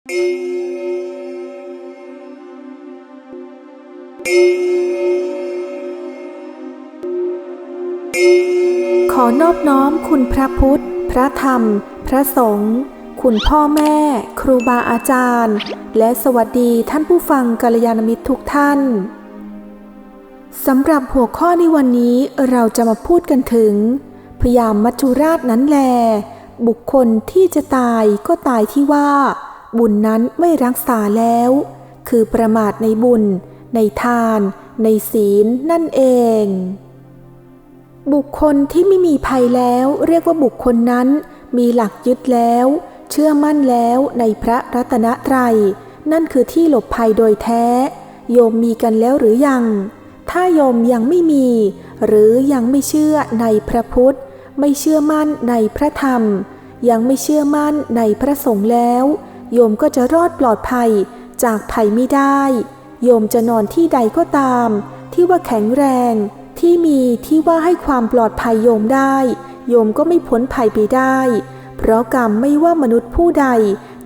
ขอนอบน้อมคุณพระพุทธ พระธรรม พระสงฆ์ คุณพ่อแม่ ครูบาอาจารย์ และสวัสดีท่านผู้ฟังกัลยาณมิตรทุกท่านสำหรับหัวข้อในวันนี้เราจะมาพูดกันถึง พยามมัจจุราชนั้นแล บุคคลที่จะตายก็ตายที่ว่า บุญนั้นไม่รักษาแล้ว คือประมาทในบุญ ในทาน ในศีลนั่นเอง บุคคลที่ไม่มีภัยแล้วเรียกว่าบุคคลนั้น มีหลักยึดแล้ว เชื่อมั่นแล้วในพระรัตนตรัย นั่นคือที่หลบภัยโดยแท้ โยมมีกันแล้วหรือยัง ถ้าโยมยังไม่มี หรือยังไม่เชื่อในพระพุทธ ไม่เชื่อมั่นในพระธรรม ยังไม่เชื่อมั่นในพระสงฆ์แล้ว โยมก็จะรอดปลอดภัยจากภัยไม่ได้ โยมจะนอนที่ใดก็ตาม ที่ว่าแข็งแรง ที่มีที่ว่าให้ความปลอดภัยโยมได้ โยมก็ไม่พ้นภัยไปได้ เพราะกรรมไม่ว่ามนุษย์ผู้ใด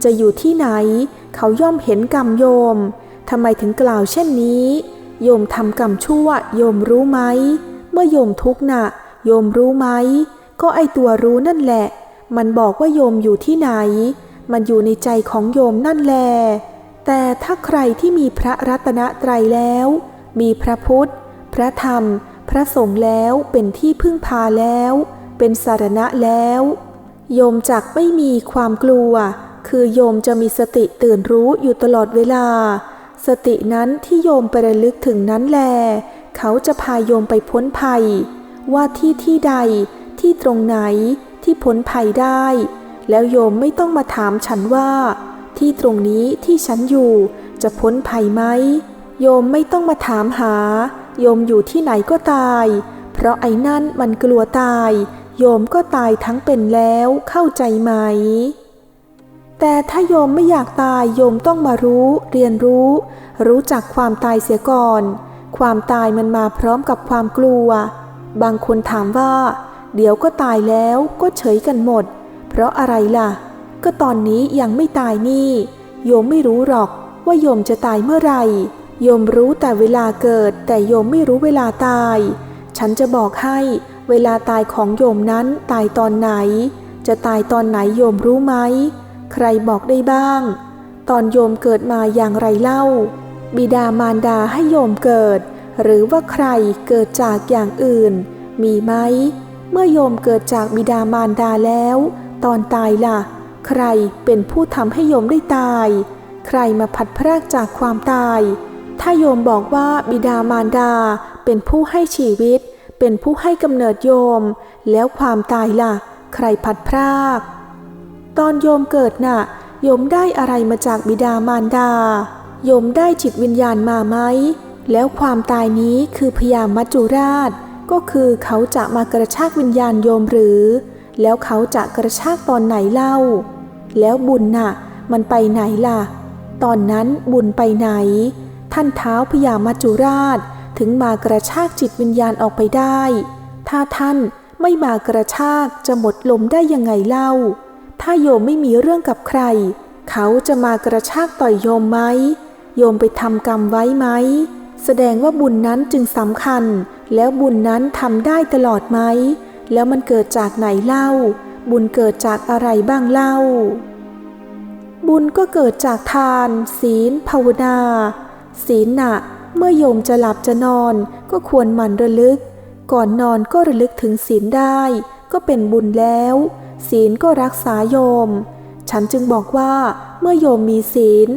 จะอยู่ที่ไหน เขาย่อมเห็นกรรมโยมทำไมถึงกล่าวเช่นนี้ โยมทำกรรมชั่ว โยมรู้ไหม เมื่อโยมทุกข์น่ะ โยมรู้ไหม ก็ไอตัวรู้นั่นแหละ มันบอกว่าโยมอยู่ที่ไหน มันอยู่ในใจของโยมนั่นแล แต่ถ้าใครที่มีพระรัตนตรัยแล้ว มีพระพุทธ พระธรรม พระสงฆ์แล้วเป็นที่พึ่งพาแล้ว เป็นสารณะแล้ว โยมจักไม่มีความกลัว คือโยมจะมีสติตื่นรู้อยู่ตลอดเวลา สตินั้นที่โยมไประลึกถึงนั้นแล เขาจะพาโยมไปพ้นภัย ว่าที่ที่ใดที่ตรงไหนที่พ้นภัยได้ แล้วโยมไม่ต้องมาถามฉันว่า ที่ตรงนี้ที่ฉันอยู่จะพ้นภัยไหม โยมไม่ต้องมาถามหา โยมอยู่ที่ไหนก็ตาย เพราะไอ้นั่นมันกลัวตาย โยมก็ตายทั้งเป็นแล้วเข้าใจไหม แต่ถ้าโยมไม่อยากตายโยมต้องมารู้ เรียนรู้ รู้จักความตายเสียก่อน ความตายมันมาพร้อมกับความกลัว บางคนถามว่า เดี๋ยวก็ตายแล้วก็เฉยกันหมด เพราะอะไรล่ะ ก็ตอนนี้ยังไม่ตายนี่ โยมไม่รู้หรอกว่าโยมจะตายเมื่อไหร่ โยมรู้แต่เวลาเกิด แต่โยมไม่รู้เวลาตาย ฉันจะบอกให้เวลาตายของโยมนั้นตายตอนไหน จะตายตอนไหนโยมรู้ไหม ใครบอกได้บ้าง ตอนโยมเกิดมาอย่างไรเล่า บิดามารดาให้โยมเกิด หรือว่าใครเกิดจากอย่างอื่น มีไหม เมื่อโยมเกิดจากบิดามารดาแล้ว ตอนตายล่ะ ใครเป็นผู้ทำให้โยมได้ตาย ใครมาผัดพรากจากความตาย ถ้าโยมบอกว่าบิดามารดาเป็นผู้ให้ชีวิต เป็นผู้ให้กำเนิดโยม แล้วความตายล่ะ ใครผัดพราก ตอนโยมเกิดน่ะ โยมได้อะไรมาจากบิดามารดา โยมได้จิตวิญญาณมาไหม แล้วความตายนี้คือพยามัจจุราช ก็คือเขาจะมากระชากวิญญาณโยมหรือ แล้วเขาจะกระชากตอนไหนเล่า แล้วบุญน่ะ มันไปไหนล่ะ ตอนนั้นบุญไปไหน ท่านเท้าพยามัจจุราชถึงมากระชากจิตวิญญาณออกไปได้ ถ้าท่านไม่มากระชากจะหมดลมได้ยังไงเล่า ถ้าโยมไม่มีเรื่องกับใคร เขาจะมากระชากต่อยโยมไหม โยมไปทำกรรมไว้ไหม แสดงว่าบุญนั้นจึงสำคัญ แล้วบุญนั้นทำได้ตลอดไหม แล้วมันเกิดจากไหนเล่า บุญเกิดจากอะไรบ้างเล่า บุญก็เกิดจากทาน ศีล ภาวนา ศีลนะเมื่อโยมจะหลับจะนอนก็ควรหมั่นระลึก ก่อนนอนก็ระลึกถึงศีลได้ ก็เป็นบุญแล้ว ศีลก็รักษาโยม ฉันจึงบอกว่าเมื่อโยมมีศีล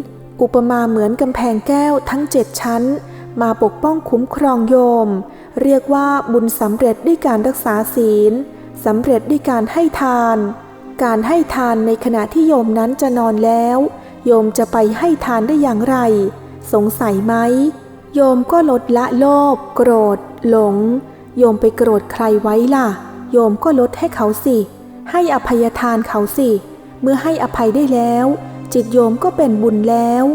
อุปมาเหมือนกำแพงแก้วทั้งเจ็ดชั้น มาปกป้องคุ้มครองโยม เรียกว่าบุญสำเร็จด้วยการรักษาศีลสำเร็จด้วยการให้ทาน การให้ทานในขณะที่โยมนั้นจะนอนแล้ว โยมจะไปให้ทานได้อย่างไร สงสัยไหม โยมก็ลดละโลภโกรธ หลง โยมไปโกรธใครไว้ล่ะ โยมก็ลดให้เขาสิ ให้อภัยทานเขาสิ เมื่อให้อภัยได้แล้ว จิตโยมก็เป็นบุญแล้ว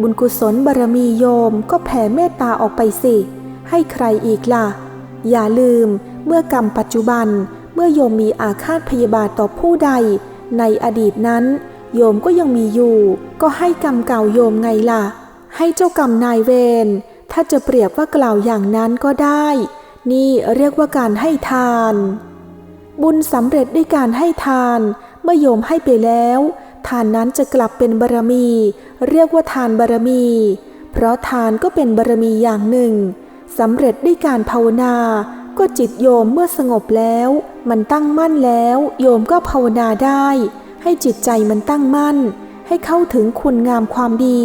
บุญกุศลบารมีโยมก็แผ่เมตตาออกไปสิ ให้ใครอีกล่ะ อย่าลืมเมื่อกรรมปัจจุบันเมื่อโยมมีอาฆาตพยาบาทต่อผู้ใด ในอดีตนั้น โยมก็ยังมีอยู่ ก็ให้กรรมเก่าโยมไงล่ะ ให้เจ้ากรรมนายเวรถ้าจะเปรียบว่ากล่าวอย่างนั้นก็ได้ นี่เรียกว่าการให้ทาน บุญสำเร็จด้วยการให้ทาน เมื่อโยมให้ไปแล้ว ทานนั้นจะกลับเป็นบารมี เรียกว่าทานบารมี เพราะทานก็เป็นบารมีอย่างหนึ่ง สำเร็จด้วยการภาวนา ก็จิตโยมเมื่อสงบแล้ว มันตั้งมั่นแล้ว โยมก็ภาวนาได้ ให้จิตใจมันตั้งมั่น ให้เข้าถึงคุณงามความดี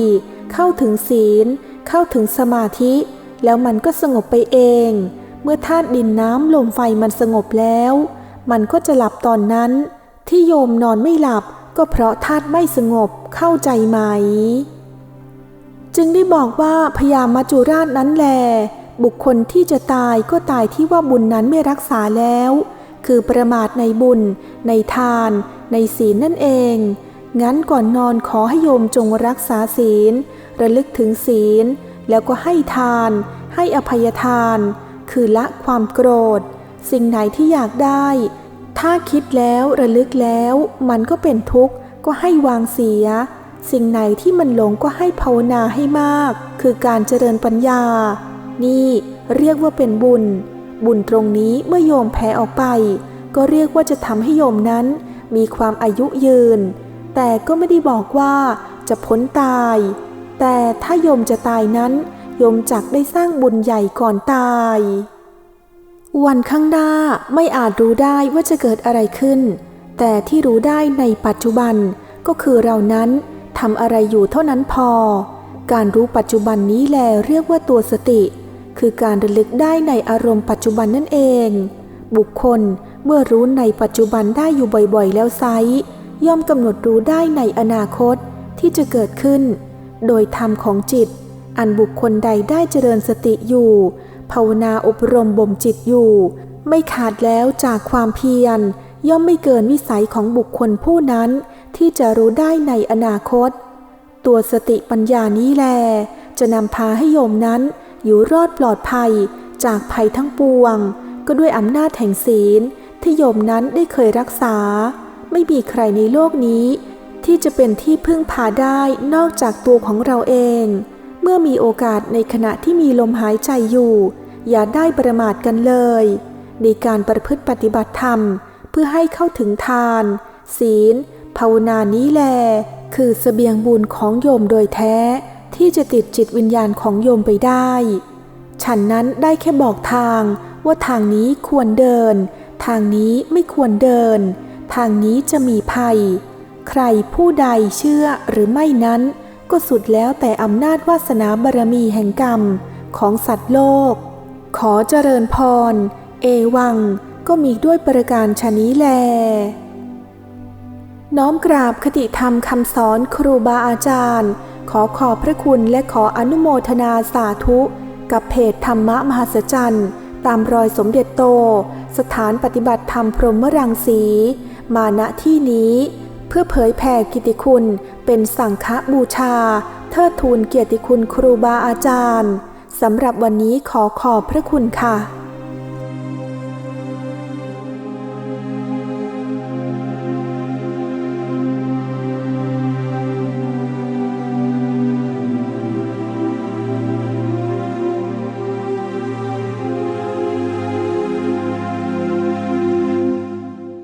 เข้าถึงศีล เข้าถึงสมาธิ แล้วมันก็สงบไปเอง เมื่อธาตุดินน้ำลมไฟมันสงบแล้ว มันก็จะหลับตอนนั้น ที่โยมนอนไม่หลับก็เพราะธาตุไม่สงบเข้าใจไหม จึงได้บอกว่าพญามัจจุราชนั้นแล บุคคลที่จะตายก็ตายที่ว่าบุญนั้นไม่รักษาแล้ว คือประมาทในบุญ ในทาน ในศีลนั่นเอง งั้นก่อนนอนขอให้โยมจงรักษาศีล ระลึกถึงศีล แล้วก็ให้ทาน ให้อภัยทาน คือละความโกรธ สิ่งไหนที่อยากได้ ถ้าคิดแล้วระลึกแล้ว มันก็เป็นทุกข์ก็ให้วางเสีย สิ่งไหนที่มันหลงก็ให้ภาวนาให้มาก คือการเจริญปัญญา นี่เรียกว่าเป็นบุญ บุญตรงนี้เมื่อโยมแผ่ออกไป ก็เรียกว่าจะทำให้โยมนั้นมีความอายุยืน แต่ก็ไม่ได้บอกว่าจะพ้นตาย แต่ถ้าโยมจะตายนั้น โยมจักได้สร้างบุญใหญ่ก่อนตาย วันข้างหน้าไม่อาจรู้ได้ว่าจะเกิดอะไรขึ้น แต่ที่รู้ได้ในปัจจุบันก็คือเรานั้นทำอะไรอยู่เท่านั้นพอ การรู้ปัจจุบันนี้แลเรียกว่าตัวสติ คือการระลึกได้ในอารมณ์ปัจจุบันนั่นเอง บุคคลเมื่อรู้ในปัจจุบันได้อยู่บ่อยๆ แล้วไซย่อมกำหนดรู้ได้ในอนาคตที่จะเกิดขึ้น โดยธรรมของจิต อันบุคคลใดได้เจริญสติอยู่ ภาวนาอบรมบ่มจิตอยู่ ไม่ขาดแล้วจากความเพียร ย่อมไม่เกินวิสัยของบุคคลผู้นั้น ที่จะรู้ได้ในอนาคต ตัวสติปัญญานี้แล จะนำพาให้โยมนั้น อยู่รอดปลอดภัยจากภัยทั้งปวง ก็ด้วยอำนาจแห่งศีลที่โยมนั้นได้เคยรักษา ไม่มีใครในโลกนี้ ที่จะเป็นที่พึ่งพาได้นอกจากตัวของเราเอง เมื่อมีโอกาสในขณะที่มีลมหายใจอยู่ อย่าได้ประมาทกันเลย ในการประพฤติปฏิบัติธรรม เพื่อให้เข้าถึงทาน ศีลภาวนานี้แล คือเสบียงบุญของโยมโดยแท้ ที่จะติดจิตวิญญาณของโยมไปได้ ฉันนั้นได้แค่บอกทางว่าทางนี้ควรเดิน ทางนี้ไม่ควรเดิน ทางนี้จะมีภัย ใครผู้ใดเชื่อหรือไม่นั้น ก็สุดแล้วแต่อำนาจวาสนาบารมีแห่งกรรมของสัตว์โลก ขอเจริญพร เอวัง ก็มีด้วยประการชนี้แล น้อมกราบคติธรรมคำสอนครูบาอาจารย์ ขอขอบพระคุณและขออนุโมทนาสาธุ กับเพจธรรมะมหัศจรรย์ตามรอยสมเด็จโต สถานปฏิบัติธรรมพรหมรังสี มาณที่นี้ เพื่อเผยแผ่กิตติคุณเป็นสังฆบูชา เทิดทูนเกียรติคุณครูบาอาจารย์สำหรับวันนี้ขอขอบพระคุณค่ะ